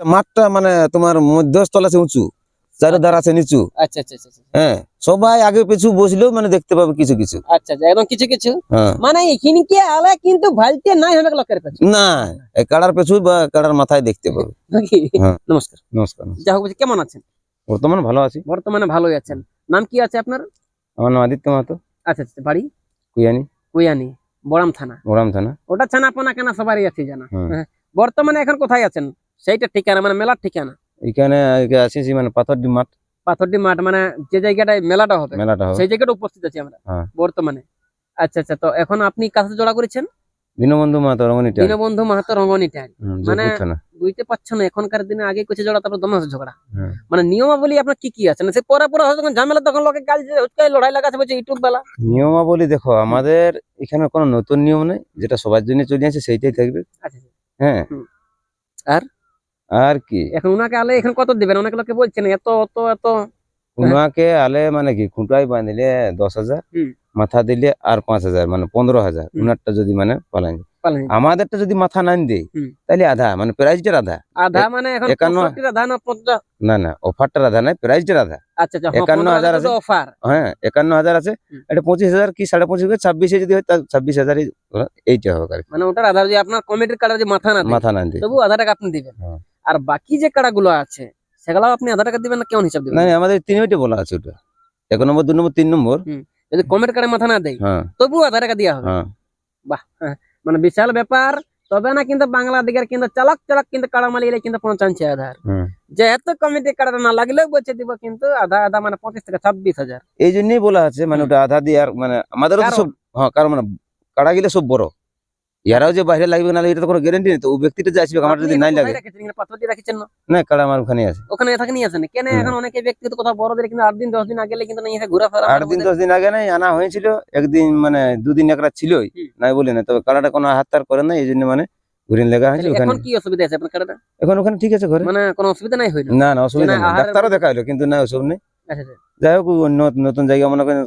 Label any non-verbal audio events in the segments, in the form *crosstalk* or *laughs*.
মাঠটা মানে তোমার মধ্যস্থল আছে উঁচু চারিধার আছে নিচু। আচ্ছা আচ্ছা আচ্ছা আচ্ছা। হ্যাঁ সবাই আগে পিছু বসলেও মানে দেখতে পাবে কিছু কিছু। আচ্ছা আচ্ছা কিছু কিছু? হ্যাঁ। মানে এখানকে আলে কিন্তু ভালতে নাই হবে লোকের কাছে। না কাড়ার পেছু বা কাড়ার মাথায় দেখতে পাবে। হ্যাঁ। নমস্কার। নমস্কার যা হোক কেমন আছেন? বর্তমান ভালো আছি। বর্তমানে ভালোই আছেন। নাম কি আছে আপনার? আমার নাম আদিত্য মাহাতো। আচ্ছা আচ্ছা বাড়ি? কুইয়ানি। কুয়ানি বড়াম থানা। মোরাম থানা। ওটা ছানা পানা কেনা সবারই আছে জানা। হ্যাঁ। বর্তমানে এখন কোথায় আছেন? সেইটা ঠিকানা মানে মেলার ঠিকানা। এখানে আসিছি মানে পাথরডি মাঠ। পাথরটি মাঠ মানে যে জায়গাটায় মেলাটা হবে মেলাটা হবে। সেই জায়গাটা উপস্থিত আছি আমরা হ্যাঁ। বর্তমানে। আচ্ছা আচ্ছা তো এখন আপনি কাছে জোড়া করেছেন? দীনবন্ধু মাহাতো রমণীটা দীনবন্ধু মাহাতো রঙ্গনিটা মানে- বুঝতে পারছ না এখনকার দিনে আগে কিছু জোড়া তারপর দমে ঝগড়া। হ্যাঁ। মানে নিয়মাবলী আপনার কি কি আছে? না সে পরে পরে যখন ঝামেলা তখন লোকে কাল হুচকাই লড়াই লাগাচ্ছে বলছে ইউটিউব বেলা। নিয়মাবলী দেখো আমাদের এখানে কোনো নতুন নিয়ম নেই যেটা সবার জন্য চলে আছে সেইটাই থাকবে। আচ্ছা হ্যাঁ। আর? আর কি এখন উনাকে আলে এখন কত দিবেন অনেক লোকে বলছেন এত অত এত উনাকে আলে মানে কি খুঁটাই বাঁধিলে দশ হাজার হুম। মাথা দিলে আর পাঁচ হাজার মানে পনেরো হাজার হুম। উনারটা যদি মানে পালান পালেন আমাদেরটা যদি মাথা নান দেয় হুম। তাহলে আধা মানে প্রাইজটার আধা আধা মানে এখন একান্ন- পঁয়ষট্টির আধা না পঞ্চাশ না না অফারটার আধা নাই প্রাইজটার আধা আচ্ছা আচ্ছা একান্ন হাজার আছে। অফার হ্যাঁ একান্ন হাজার আছে হুম। এটা পঁচিশ হাজার কি সাড়ে পঁচিশ হাজার ছাব্বিশে যদি হয় তা ছাব্বিশ হাজারই ওরা এইটা হবে আর কি। মানে ওটার আধার যে আপনার কমিটির কার্ডের যে মাথা না দেয়, মাথা নান দিয়ে তবু আধা টাকা আপনি দিবেন হ্যাঁ। আর বাকি যে কাড়াগুলো আছে সেগুলো আপনি আধা টাকা দিবেন না কেমন হিসাব দিবেন? না, আমাদের তিনটা বলা আছে ওটা। এক নম্বর দু নম্বর তিন নম্বর। যদি কমিটির কার্ডে মাথা না দেয় হ্যাঁ। তবু আধা টাকা দেওয়া হবে। হ্যাঁ। বাহ হ্যাঁ, মানে বিশাল ব্যাপার। তবে না কিন্তু বাংলা দিকের কিন্তু চালাক চালাক কিন্তু কাড়া মালি এলে কিন্তু পৌঁছাচ্ছে আধার। যেহেতু কমিটি কাড়াটা না লাগলেও বলছে দিব কিন্তু আধা আধা মানে পঁচিশ থেকে ছাব্বিশ হাজার। এই জন্যই বলা আছে মানে ওটা আধা দিয়ে আর মানে কারণ? সব হ্যাঁ কারণ মানে কাড়া গেলে সব বড়। ইয়ারাও যে বাইরে লাগবে না এটা তো কোনো গ্যারেন্টি নেই। তো ও ব্যক্তিটা যে আসবে আমার যদি নাই লাগে। পাথর দিয়ে রাখিছেন না? না কাড়া আমার ওখানে আছে। ওখানে থাকে নিয়ে আসেন কেন? এখন অনেকে ব্যক্তিগত কথা বড় দিলে কিন্তু আট দিন দশ দিন আগে কিন্তু নিয়ে এসে ঘোরাফেরা আট দিন দশ দিন আগে নাই আনা হয়েছিল। একদিন মানে দুদিন একরা ছিলই নাই বলি না তবে কাড়াটা কোনো হাত তার করে না এই জন্য মানে ঘুরিন লেগা হয়েছে ওখানে। এখন কি অসুবিধা আছে আপনার কাড়াটা এখন ওখানে ঠিক আছে ঘরে। মানে কোনো অসুবিধা নাই হইল? না না অসুবিধা নাই। নেই ডাক্তারও দেখা হলো কিন্তু না ওসব নেই। যাই হোক নতুন জায়গা মনে করেন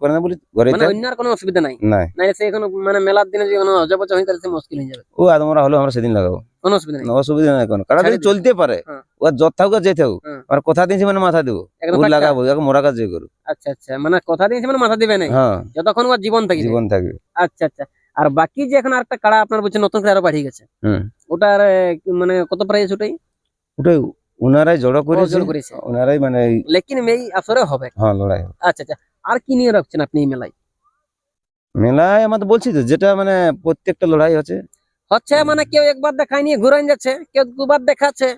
করে না বলি ঘরে মানে অন্য আর কোনো অসুবিধা নাই। নাই। নাই সে এখন মানে মেলার দিনে যে কোনো অজবচ হয়ে তাহলে সে মুশকিল হয়ে যাবে। ও আদমরা হলো আমরা সেদিন লাগাবো। কোনো অসুবিধা নেই। অসুবিধা নাই কোনো। কারণ যদি চলতে পারে হ্যাঁ। ও যত থাকুক আর থাকুক হ্যাঁ। আর কথা দিয়েছি মানে মাথা দেবো। ও লাগাবো মোরা কাজ করু আচ্ছা আচ্ছা। মানে কথা দিয়েছে মানে মাথা দিবে নাই। হ্যাঁ। যতক্ষণ ওর জীবন থাকবে। জীবন থাকবে। আচ্ছা আচ্ছা। আর বাকি যে এখন আরেকটা কাড়া আপনার বলছে নতুন করে আরও বাড়িয়ে গেছে। ওটার মানে কত প্রাইস ওটাই? ওটাই উনারাই জড়ো করেছে ওনারাই মানে লেকিন এই আসরে হবে। হ্যাঁ লড়াই আচ্ছা আচ্ছা। আর কি নিয়ে রাখছেন আপনি এই মেলায়? মেলায় আমার তো বলছি তো যেটা মানে প্রত্যেকটা লড়াই হচ্ছে। হচ্ছে মানে কেউ একবার দেখায় নিয়ে ঘুরে যাচ্ছে কেউ দুবার দেখাচ্ছে।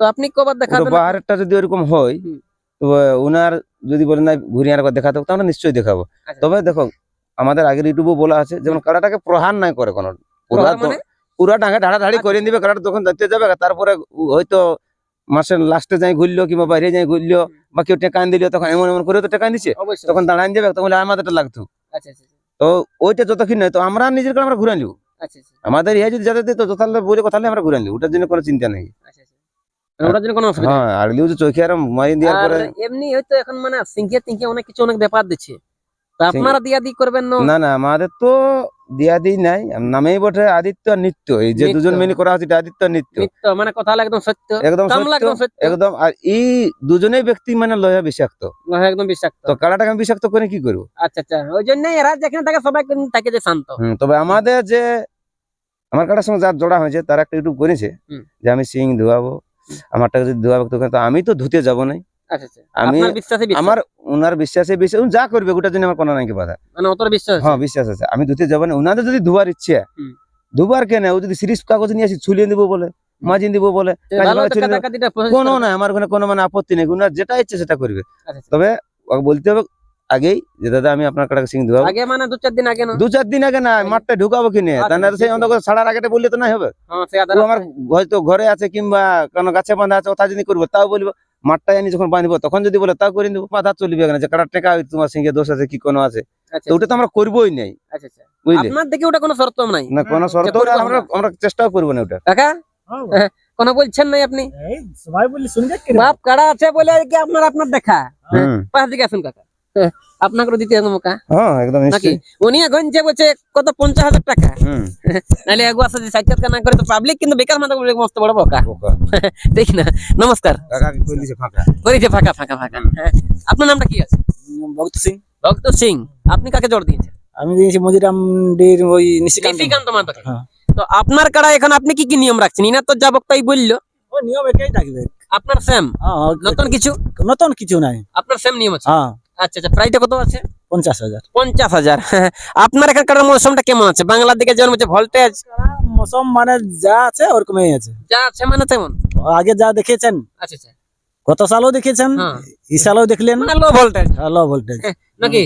তো আপনি কবার দেখাবেন? বাহারেরটা যদি ওরকম হয় তো উনার যদি বলেন না ঘুরিয়ে আরেকবার দেখাতে হবে, তাহলে নিশ্চয়ই দেখাবো। আচ্ছা। তবে দেখো আমাদের আগের ইউটিউবে বলা আছে যেমন কাড়াটাকে প্রহার নাই করে কোনো। পুরা তো- মানে? ডাঙে ঢাড়াঢাড়ি করে আচ্ছা। দিবে কাড়াটা তখন দেখতে যাবে তারপরে হয়তো মাসের লাস্টে যাই ঘুরলো কিংবা বাইরে যাই ঘুরলো বা কেউ টেকান দিল তখন এমন এমন করে তো টেকান দিচ্ছে তখন দাঁড়ান যাবে তখন বলে আমাদেরটা লাগতো। আচ্ছা আচ্ছা আচ্ছা, তো ওইটা যতক্ষণ নয় তো আমরা নিজের কাছে আমরা ঘুরে নিব। আমাদের ইয়ে যদি যাতে দিত তাহলে বলে কথা আমরা ঘুরে নিব। ওটার জন্য কোনো চিন্তা নেই। হ্যাঁ এখন মানে সিংহে অনেক কিছু অনেক ব্যাপার দিচ্ছে। তো আপনারা দিয়া দি করবেন না? না না আমাদের তো দিয়া দিই নাই নামেই বটে আদিত্য নিত্য। এই যে দুজন মিলে করা হচ্ছে আদিত্য নিত্য। মানে কথা একদম সত্য। একদম একদম আর এই দুজনেই ব্যক্তি মানে লয়া বিষাক্ত। একদম বিষাক্ত। তো কাড়াটাকে আমি বিষাক্ত করে কি করব? আচ্ছা আচ্ছা ওই জন্য এরা যেখানে থাকে সবাই থাকে যে শান্ত। তবে আমাদের যে আমার কাটার সঙ্গে যার জোড়া হয়েছে তারা একটা ইউটিউব করেছে যে আমি সিং ধোয়াবো আমারটাকে যদি ধোয়াবো তো আমি তো ধুতে যাব না আচ্ছা আমি- আপনার বিশ্বাসে বিশ্বাস? আমার ওনার বিশ্বাসে বিশ্বাস যা করবে ওটার জন্য আমার কোনো নাই বাধা। মানে অতটা বিশ্বাস হ্যাঁ বিশ্বাস আছে। আমি ধুতে যাব না ওনাদের যদি ধোয়ার ইচ্ছে হুম। কেন ও যদি সিরিজ কাগজ নিয়ে আসি ছুলিয়ে দিব বলে মাজিন দিব বলে তো কাজ ভালো ভালো তো ছিল না। কাটাকাটিটা process কোনো না আমার ওখানে কোনো মানে আপত্তি নেই ওনার যেটা ইচ্ছে সেটা করবে। আচ্ছা, আচ্ছা। তবে বলতে হবে আগেই যে দাদা আমি আপনার কাটাকে সিং আগে মানে দু চার দিন আগে না? দু চার দিন আগে না মাঠটা ঢুকাবো কিনে? আচ্ছা, সেই অন্তত ছাড়ার আগে বললে তো না হবে? হ্যাঁ আমার হয়তো ঘরে আছে কিংবা কোনো গাছে বাঁধা আছে কথা যদি করব তাও বলব। মাঠটা আনি যখন বাঁধবো তখন যদি বলে তা করে দেবো বাধা চলবে না যে কাটা টেকা তোমার সঙ্গে দোষ আছে কি কোনো আছে? আচ্ছা তো ওটা তো আমরা করবোই নাই। বুঝলি? আমার আপনার দিকে ওটা কোনো শর্ত নাই। না কোনো শর্ত আমরা আমরা। আমরা চেষ্টাও করব না ওটা কাকা? কোন কোনো বলছেন নাই আপনি? এই সবাই বলি শুনে বাপ কাড়া আছে বলে কি আপনার আপনার দেখা। পাশ দিকে আসুন কাকা। আপনাকে দিতে হবে মৌকা? হ্যাঁ একদম নাকি? উনি এখন যে বলছে কত পঞ্চাশ হাজার টাকা? হুম। নাহলে সাক্ষাৎকার না করে তো পাবলিক কিন্তু বেকার মাথা বলে মস্ত বড় বোকা। *laughs* দেখি না নমস্কার। ফাঁকা। করেছে ফাঁকা ফাঁকা ফাঁকা। হ্যাঁ। আপনার নামটা কি আছে? ভক্ত সিং। ভক্ত সিং আপনি কাকে জোর দিয়েছেন? আমি দিয়েছি মজিরামডির ওই নিশিকান্ত। নিশিকান্ত হ্যাঁ। তো আপনার কাড়া এখন আপনি কি কি নিয়ম রাখছেন? ইনার তো যা বক্তাই বলল। ও নিয়ম এটাই থাকবে। আপনার সেম নতুন কিছু? নতুন কিছু নাই। আপনার সেম নিয়ম আছে? হ্যাঁ। আচ্ছা আচ্ছা প্রাইসটা কত আছে? পঞ্চাশ হাজার। পঞ্চাশ হাজার। *laughs* আপনার এখানকার মৌসুমটা কেমন আছে? বাংলার দিকে যেমন হচ্ছে ভোল্টেজ মৌসুম মানে যা আছে ওরকমই আছে। যা আছে মানে তেমন? আগে যা দেখেছেন আচ্ছা আচ্ছা। গত সালও দেখেছেন এই সালও দেখলেন। মানে লো ভোল্টেজ লো ভোল্টেজ নাকি?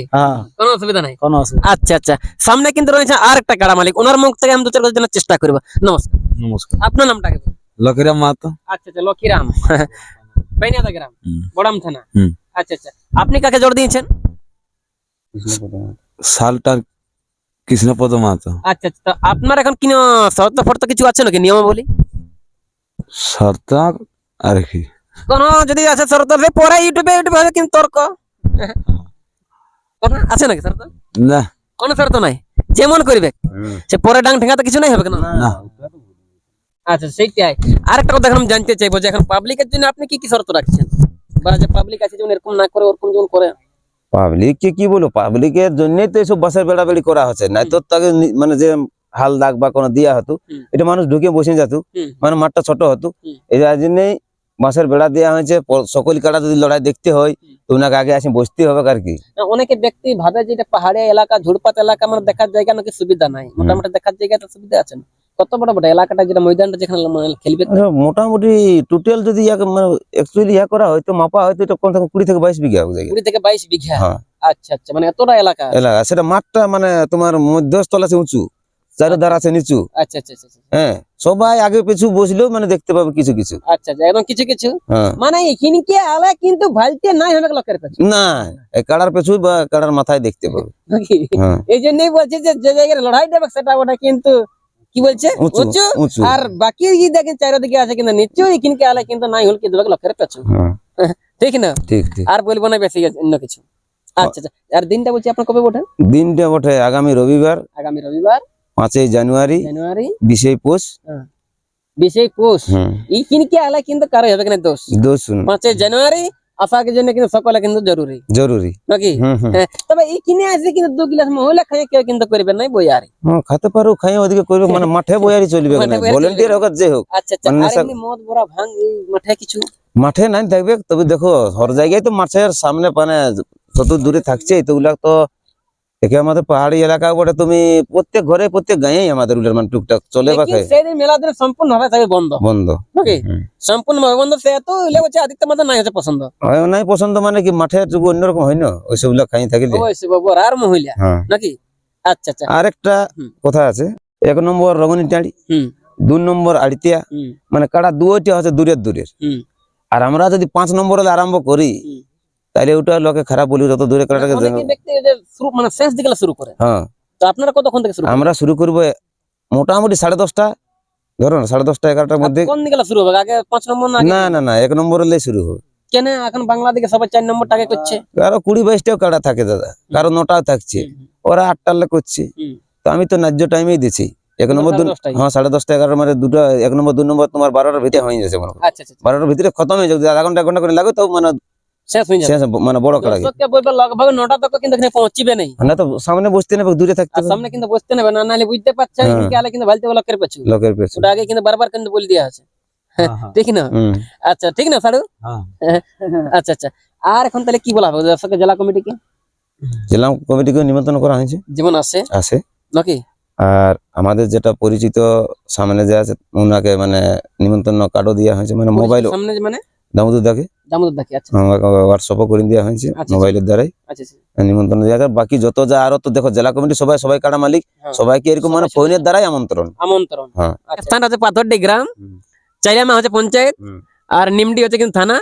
কোনো অসুবিধা নাই? কোনো অসুবিধা আচ্ছা আচ্ছা। সামনে কিন্তু রয়েছে আর একটা কাড়া মালিক। ওনার মুখ থেকে আমি দু চার কথা জানার চেষ্টা করব। নমস্কার। নমস্কার। আপনার নামটা আগে লকিরাম মাহাতো। আচ্ছা আচ্ছা *laughs* বেনিয়াদা গ্রাম বড়াম থানা। হুম। আচ্ছা আচ্ছা। আপনি কাকে জোর দিয়েছেন? সালটার কৃষ্ণপদ মাহাতো। আচ্ছা আচ্ছা। আপনার এখন কি ন- শর্ত ফর্ত কিছু আছে নাকি নিয়মাবলী? সর্তার আর কি? কোন যদি আছে শর্ত সে পরে ইউটিউবে ইউটিউবে হবে কিন্তু তর্ক। কোন আছে নাকি শর্ত? না। কোন শর্ত নাই। যেমন করবে। সে পরে ডাং ঠেঙ্গাতে কিছু নাই হবে কেন না? আচ্ছা সেইটাই। আরেকটা কথা এখন আমি জানতে চাইব যে এখন পাবলিকের জন্য আপনি কি কি শর্ত রাখছেন? বা যে পাবলিক আছে যেমন এরকম না করে ওরকম যেমন করে। পাবলিক কি বলব? পাবলিকের জন্যই তো এইসব বাসের বেড়াবেড়ি করা হচ্ছে। নাই তো তাকে মানে যে হাল দাগ বা কোনো দিয়া হতো এটা মানুষ ঢুকে বসে যেত। মানে মাঠটা ছোট হতো। এই জন্যই বাঁশের বেড়া দেওয়া হয়েছে। সকল কাটা যদি লড়াই দেখতে হয় তো ওনাকে আগে আসে বসতে হবে আর কি? অনেকে ব্যক্তি ভাবে যে এটা পাহাড়ি এলাকা ঝুড়পাত এলাকা মানে দেখার জায়গা নাকি সুবিধা নাই। মোটামুটি দেখার জায়গা সুবিধা আছে না। কত বড় বড় এলাকাটা যেটা ময়দানটা যেখানে মানে খেলবে? আচ্ছা, মোটামুটি টোটাল যদি মানে অ্যাকচুয়ালি ইয়া করা হয় তো মাপা হয় তো এটা কম কুড়ি থেকে বাইশ বিঘা কুড়ি থেকে বাইশ বিঘা? হ্যাঁ। আচ্ছা আচ্ছা মানে এতটা এলাকা? এলাকা সেটা মাঠটা মানে তোমার মধ্যস্থল আছে উঁচু চারিধার আছে নিচু। আচ্ছা আচ্ছা। হ্যাঁ সবাই আগে পিছু বসলেও মানে দেখতে পাবে কিছু কিছু। আচ্ছা এবং কিছু কিছু। হ্যাঁ। মানে এখানকে আলে কিন্তু ভালতে নাই হবে লোকের কাছে? না কাড়ার পেছু বা কাড়ার মাথায় দেখতে পাবে। হ্যাঁ। এই জন্যই বলছে যে যে জায়গায় লড়াই দেবে সেটা ওটা কিন্তু কি বলছে? উঁচু আর বাকি দেখেন চারিদিকে আছে কিন্তু নিচু এখানকে আলে কিন্তু নাই হল কি দেবে লোকের পেছু হ্যাঁ। ঠিক না? ঠিক ঠিক। আর বলব না বেশি অন্য কিছু। আচ্ছা আচ্ছা। আর দিনটা বলছি আপনার কবে ওঠেন দিনটা বটে আগামী রবিবার। আগামী রবিবার। পাঁচই জানুয়ারি। জানুয়ারি। বিশে পৌষ। বিশে পৌষ। হুম এই কিনকে আলে কিন্তু কারও হবে কিনা দোষ? দোষ পাঁচই জানুয়ারি আসার জন্য কিন্তু সকলে কিন্তু জরুরি জরুরি নাকি হুম হুম হ্যাঁ, তবে এই কিনে আসে কিন্তু দু গিলাস মহিলা খাইয়ে কেউ কিন্তু করবেন নাই বইয়ারি হ্যাঁ খেতে পারো খাই ওদিকে করবে মানে মাঠে বয়ারি চলবে মাঠে বয়ারি ভলেন্টিয়ার হোক আর যে হোক আচ্ছা আচ্ছা মানে আর নেশা- এমনি মদ বড়া ভাঙ এই মাঠে কিছু মাঠে নাই থাকবে তবে দেখো হর জায়গায় তো মাঠের সামনে মানে যত দূরে থাকছে তো ওগুলা তো একে আমাদের পাহাড়ি এলাকা বটে তুমি প্রত্যেক ঘরে প্রত্যেক গাঁয়েই আমাদের ওগুলা মানে টুকটাক চলে বা খায়। সেই মেলা দিন সম্পূর্ণ ভাবে থাকবে বন্ধ। বন্ধ। নাকি? সম্পূর্ণ ভাবে বন্ধ সে তো ইলে বলছে আদিত্য মাথা নাই হচ্ছে পছন্দ। হয় নাই পছন্দ মানে কি মাঠের যুগ অন্যরকম হয় না? ওইসবগুলা খাই থাকিলে ওই সে বাবর আর মহিলা হ্যাঁ। নাকি? আচ্ছা আচ্ছা। আরেকটা। কথা আছে এক নম্বর রগনী টাঁড়ি হুম। দু নম্বর আড়িতিয়া মানে কাড়া দুইটা হচ্ছে দূরের দূরের। হুম। আর আমরা যদি পাঁচ নম্বর আরম্ভ করি তাহলে ওটা লোকে খারাপ বলি যত দূরে ব্যক্তি যে শুরু মানে শেষ দিকে শুরু করে। হ্যাঁ। তো আপনারা কতক্ষণ থেকে শুরু আমরা শুরু করব মোটামুটি সাড়ে দশটা। ধরো না সাড়ে দশটা এগারোটার মধ্যে। কোন দিকে শুরু হবে? আগে পাঁচ নম্বর না না না এক নম্বর হলে শুরু হবে। কেন? এখন বাংলা দিকে সবাই চার নম্বর টাকা করছে। কারও কুড়ি বাইশটাও কাড়া থাকে দাদা কারও নটাও থাকছে। ওরা আটটার লে করছে। তো আমি তো ন্যায্য টাইমেই দিছি। এক নম্বর হ্যাঁ সাড়ে দশটা এগারো মানে দুটো এক নম্বর দু নম্বর তোমার বারোটার ভিতরে হয়ে যাচ্ছে মনে। আচ্ছা আচ্ছা আচ্ছা। বারোটার ভিতরে খতম হয়ে যাবে। আধা ঘণ্টা এক ঘণ্টা করে লাগে তো মানে শেষ হয়ে যাবে। মানে বড় কাড়া দর্শককে বলবে লগভগ নটা তক কিন্তু এখানে পৌঁছিবে নেই। না তো সামনে বসতে নেবে দূরে থাকতে আর সামনে কিন্তু বসতে নেবে না নাহলে বুঝতে পারছে হ্যাঁ। আলে কিন্তু ভালতে লোকের পেছু লোকের পেছনে। ওটা আগে কিন্তু বারবার কিন্তু বলে দেওয়া আছে। ঠিক না? আচ্ছা ঠিক না সাড়ু হ্যাঁ। *laughs* আচ্ছা আচ্ছা। আর এখন তাহলে কি বলা হবে? দর্শকের জেলা কমিটিকে জেলা কমিটিকে নিমন্ত্রণ করা হয়েছে। আসে নাকি? আর আমাদের যেটা পরিচিত সামনে যে আছে ওনাকে মানে নিমন্ত্রণ কার্ডও দেওয়া হয়েছে মানে মোবাইল সামনে মানে? দামোদর দাকে দামোদর আচ্ছা হোয়াটসঅ্যাপও করে দেওয়া হয়েছে আচ্ছা। মোবাইলের দ্বারাই আচ্ছা আচ্ছা। নিমন্ত্রণ দেওয়া বাকি যত যা আরও তো দেখো জেলা কমিটি সবাই সবাই কাড়া মালিক হ্যাঁ। সবাইকে এরকম মানে ফোনের দ্বারাই আমন্ত্রণ আমন্ত্রণ হ্যাঁ। আচ্ছা, হচ্ছে পাথরডি গ্রাম। হচ্ছে পঞ্চায়েত আর নিমডি হচ্ছে কিন্তু থানা।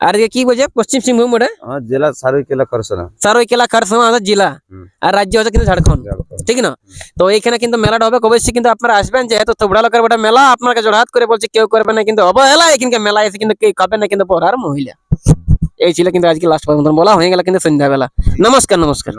আর এদিকে কি বলছে? পশ্চিম সিংভূম ওটা আমার জেলা সারুইকেলা খরসনা। সারৈকেলা খারসামা হচ্ছে জেলা। হুম। আর রাজ্য হচ্ছে কিন্তু ঝাড়খণ্ড। ঠিক না? তো এইখানে কিন্তু মেলাটা হবে অবশ্যই কিন্তু আপনারা আসবেন যেহেতু তোবড়া লোকের বটা মেলা আপনাকে জোড়হাত করে বলছে কেউ করবে না কিন্তু অবহেলা এখানকে মেলা এসে কিন্তু কেউ খাবে না কিন্তু পড়ার মহিলা। এই ছিল কিন্তু আজকে লাস্ট পর্যন্ত। বলা হয়ে গেল কিন্তু সন্ধ্যাবেলা। নমস্কার। নমস্কার।